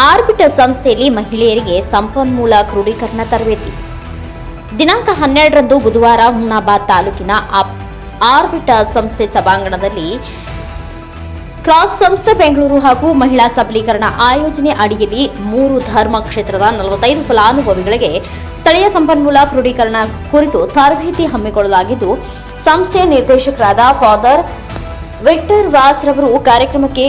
Arbiter ಸಂಸ್ಥೆಯಲ್ಲಿ ಮಹಿಳೆಯರಿಗೆ ಸಂಪನ್ಮೂಲ ಕ್ರೋಢೀಕರಣ ತರಬೇತಿ. ದಿನಾಂಕ ಹನ್ನೆರಡರಂದು ಬುಧವಾರ ಹುಮ್ನಾಬಾದ್ ತಾಲೂಕಿನ ಆರ್ಬಿಟ ಸಂಸ್ಥೆ ಸಭಾಂಗಣದಲ್ಲಿ ಕ್ರಾಸ್ ಸಂಸ್ಥೆ ಬೆಂಗಳೂರು ಹಾಗೂ ಮಹಿಳಾ ಸಬಲೀಕರಣ ಆಯೋಜನೆ ಅಡಿಯಲ್ಲಿ ಮೂರು ಧರ್ಮ ಕ್ಷೇತ್ರದ ನಲವತ್ತೈದು ಫಲಾನುಭವಿಗಳಿಗೆ ಸ್ಥಳೀಯ ಸಂಪನ್ಮೂಲ ಕ್ರೋಢೀಕರಣ ಕುರಿತು ತರಬೇತಿ ಹಮ್ಮಿಕೊಳ್ಳಲಾಗಿದ್ದು, ಸಂಸ್ಥೆಯ ನಿರ್ದೇಶಕರಾದ ಫಾದರ್ ವಿಕ್ಟರ್ ವಾಸ್ ರವರು ಕಾರ್ಯಕ್ರಮಕ್ಕೆ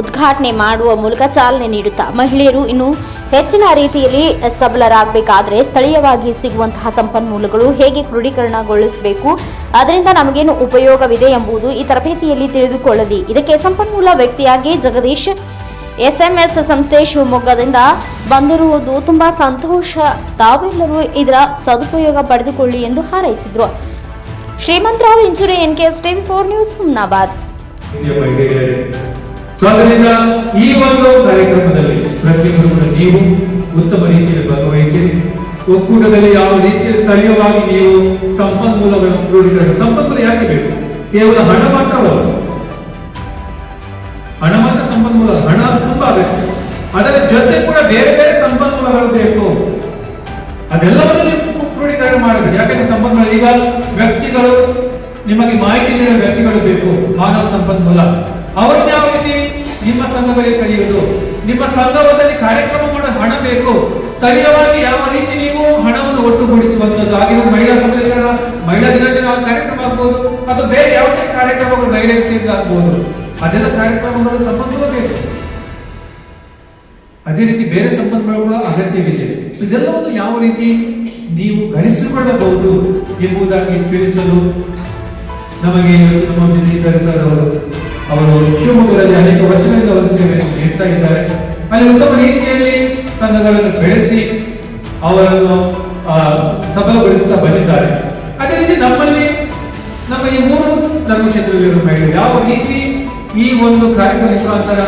ಉದ್ಘಾಟನೆ ಮಾಡುವ ಮೂಲಕ ಚಾಲನೆ ನೀಡುತ್ತಾ ಮಹಿಳೆಯರು ಇನ್ನು ಹೆಚ್ಚಿನ ರೀತಿಯಲ್ಲಿ ಸಬಲರಾಗಬೇಕಾದ್ರೆ ಸ್ಥಳೀಯವಾಗಿ ಸಿಗುವಂತಹ ಸಂಪನ್ಮೂಲಗಳು ಹೇಗೆ ಕ್ರೋಢೀಕರಣಗೊಳಿಸಬೇಕು, ಅದರಿಂದ ನಮಗೇನು ಉಪಯೋಗವಿದೆ ಎಂಬುದು ಈ ತರಬೇತಿಯಲ್ಲಿ ತಿಳಿದುಕೊಳ್ಳಲಿ. ಇದಕ್ಕೆ ಸಂಪನ್ಮೂಲ ವ್ಯಕ್ತಿಯಾಗಿ ಜಗದೀಶ್, ಎಸ್ಎಂಎಸ್ ಸಂಸ್ಥೆ ಶಿವಮೊಗ್ಗದಿಂದ ಬಂದಿರುವುದು ತುಂಬಾ ಸಂತೋಷ. ತಾವೆಲ್ಲರೂ ಇದರ ಸದುಪಯೋಗ ಪಡೆದುಕೊಳ್ಳಿ ಎಂದು ಹಾರೈಸಿದರು. Shrimantrao injury N K S TV four news Humnabad. So ಈ ಒಂದು ಕಾರ್ಯಕ್ರಮದಲ್ಲಿ ಪ್ರತಿಯೊಬ್ಬರು ನೀವು ಉತ್ತಮ ರೀತಿಯಲ್ಲಿ ಭಾಗವಹಿಸಿ, ಒಕ್ಕೂಟದಲ್ಲಿ ಯಾವ ರೀತಿಯಲ್ಲಿ ಸ್ಥಳೀಯವಾಗಿ ನೀವು ಸಂಪನ್ಮೂಲಗಳನ್ನು ಕ್ರೋಢೀಕರಣ ಸಂಪನ್ಮೂಲ ಯಾಕೆ ಬೇಕು? ಕೇವಲ ಹಣ ಮಾತ್ರವಲ್ಲ ಹಣ ಮಾತ್ರ ಸಂಪನ್ಮೂಲ, ಹಣ ತುಂಬಾ ಅಗತ್ಯ. ಅದರ ಜೊತೆ ಕೂಡ ಬೇರೆ ಬೇರೆ ಸಂಪನ್ಮೂಲಗಳು ಬೇಕು. ಅದೆಲ್ಲವನ್ನು ನೀವು ಕ್ರೋಢೀಕರಣ ಮಾಡಬೇಕು. ಯಾಕಂದ್ರೆ ಸಂಪನ್ಮೂಲ, ಈಗ ವ್ಯಕ್ತಿಗಳು, ನಿಮಗೆ ಮಾಹಿತಿ ನೀಡುವ ವ್ಯಕ್ತಿಗಳು ಬೇಕು. ಮಾನವ ಸಂಪನ್ಮೂಲ. ಅವರನ್ನ ಯಾವ ನಿಮ್ಮ ಸಂಘಗಳಿಗೆ ಕರೆಯುವುದು ನಿಮ್ಮ ಸಂಘದಲ್ಲಿ ಕಾರ್ಯಕ್ರಮ ಕೂಡ ಹಣ ಬೇಕು. ಸ್ಥಳೀಯವಾಗಿ ಯಾವ ರೀತಿ ನೀವು ಹಣವನ್ನು ಒಟ್ಟುಗೂಡಿಸುವಂತದ್ದು ಆಗಿನ ಮಹಿಳಾ ಸಬಲೀಕರಣ ಮಹಿಳಾ ದಿನಾಚರಣೆ ಕಾರ್ಯಕ್ರಮ ಆಗ್ಬೋದು, ಅಥವಾ ಬೇರೆ ಯಾವುದೇ ಕಾರ್ಯಕ್ರಮಗಳು ಮಹಿಳೆಯ ಸೇರಿದ ಆಗ್ಬೋದು. ಅದೆಲ್ಲ ಕಾರ್ಯಕ್ರಮಗಳು ಸಂಬಂಧಗಳು ಬೇಕು. ಅದೇ ರೀತಿ ಬೇರೆ ಸಂಪನ್ಮೂಲಗಳ ಅಗತ್ಯವಿದೆ. ಇದೆಲ್ಲವನ್ನು ಯಾವ ರೀತಿ ನೀವು ಗಳಿಸಿಕೊಳ್ಳಬಹುದು ಎಂಬುದಾಗಿ ತಿಳಿಸಲು ನಮಗೆ ನಮ್ಮ ಜೊತೆ ಸರ್ ಅವರು. ಅವರು ಶಿವಮೊಗ್ಗದಲ್ಲಿ ಅನೇಕ ವರ್ಷಗಳಿಂದ ಅವರು ಸೇವೆಯನ್ನು ನೀಡ್ತಾ ಇದ್ದಾರೆ. ಅಲ್ಲಿ ಉತ್ತಮ ರೀತಿಯಲ್ಲಿ ಸಂಘಗಳನ್ನು ಬೆಳೆಸಿ ಅವರನ್ನು ಆ, ಸಬಲಗೊಳಿಸುತ್ತಾ ಬಂದಿದ್ದಾರೆ. ಅದೇ ರೀತಿ ನಮ್ಮಲ್ಲಿ ನಮ್ಮ ಈ ಮೂರು ಧರ್ಮಕ್ಷೇತ್ರದಲ್ಲಿರುವ ಮಹಿಳೆಯರು ಯಾವ ರೀತಿ ಈ ಒಂದು ಕಾರ್ಯಕ್ರಮ ಮುಖಾಂತರ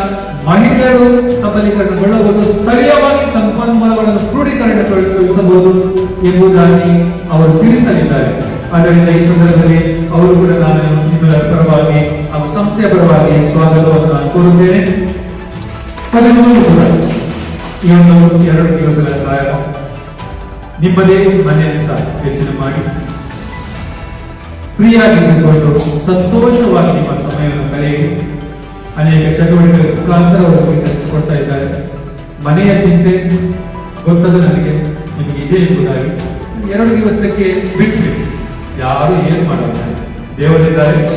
ಮಹಿಳೆಯರು ಸಬಲೀಕರಣಗೊಳ್ಳಬಹುದು ಸ್ಥಳೀಯವಾಗಿ ಸಂಪನ್ಮೂಲಗಳನ್ನು ಕ್ರೋಢೀಕರಣಗೊಳಿಸಬಹುದು ಎಂಬುದಾಗಿ ಅವರು ತಿಳಿಸಲಿದ್ದಾರೆ. ಆದ್ದರಿಂದ ಈ ಸಂದರ್ಭದಲ್ಲಿ ಅವರು ಕೂಡ ನಾನು ನಿಮ್ಮೆಲ್ಲರ ಪರವಾಗಿ ಹಾಗೂ ಸಂಸ್ಥೆಯ ಪರವಾಗಿ ಸ್ವಾಗತವನ್ನು ನಾನು ಕೋರುತ್ತೇನೆ. ಈ ಒಂದು ಎರಡು ದಿವಸಗಳ ಕಾಲ ನಿಮ್ಮದೇ ಮನೆಯಿಂದ ಯೋಚನೆ ಮಾಡಿ ಫ್ರೀಯಾಗಿದ್ದುಕೊಂಡು ಸಂತೋಷವಾಗಿ ನಿಮ್ಮ ಸಮಯವನ್ನು ಕಳೆಯಿರಿ. ಅನೇಕ ಚಟುವಟಿಕೆಗಳ ಮುಖಾಂತರ ಕಲಿಸಿಕೊಡ್ತಾ ಇದ್ದಾರೆ. ಮನೆಯ ಚಿಂತೆ ಗೊತ್ತದ ನನಗೆ, ನಿಮಗೆ ಇದೆ ಎಂಬುದಾಗಿ ಎರಡು ದಿವಸಕ್ಕೆ ಬಿಟ್ಬಿಡಿ. ಯಾರು ಏನು ಮಾಡೋಲ್ಲ ದೇವರಿದ್ದಾರೆ.